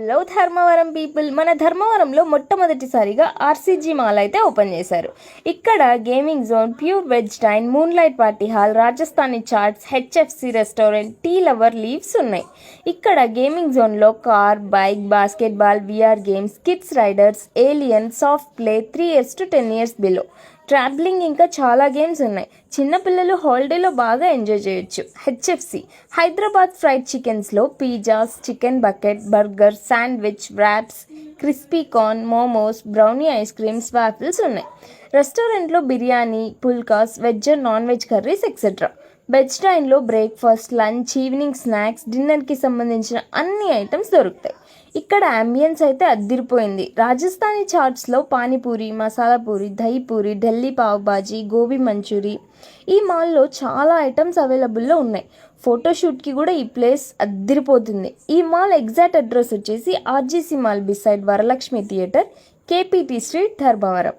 Hello Dharmavaram people మన ధర్మవరంలో మొట్టమొదటిసారిగా ఆర్సీజీ మాల్ అయితే ఓపెన్ చేశారు. ఇక్కడ gaming zone pure veg dine moonlight party hall Rajasthani chaats HFC restaurant tea lover leaves ఉన్నాయి. ఇక్కడ గేమింగ్ జోన్లో car bike basketball VR games kids riders alien soft play three years to ten years below traveling ఇంకా చాలా games ఉన్నాయి. చిన్నపిల్లలు హాలిడేలో బాగా enjoy చేయొచ్చు. HFC Hyderabad fried చికెన్స్లో pizzas chicken bucket burger sandwich wraps crispy corn momos brownie ice creams waffles ఉన్నాయి. రెస్టారెంట్లో biryani pulkas veg non veg curries etcetera veg టైన్లో breakfast lunch evening snacks డిన్నర్కి సంబంధించిన అన్ని ఐటమ్స్ దొరుకుతాయి. ఇక్కడ అంబియన్స్ అయితే అద్దిరిపోయింది. రాజస్థానీ చాట్స్లో పానీపూరి మసాలా పూరి దహి పూరి ఢిల్లీ పావ్ గోబీ మంచూరి ఈ మాల్లో చాలా ఐటమ్స్ అవైలబుల్లో ఉన్నాయి. ఫోటోషూట్కి కూడా ఈ ప్లేస్ అద్దిరిపోతుంది. ఈ మాల్ ఎగ్జాక్ట్ అడ్రస్ వచ్చేసి RGC mall beside Varalakshmi theatre KPT street Dharmavaram.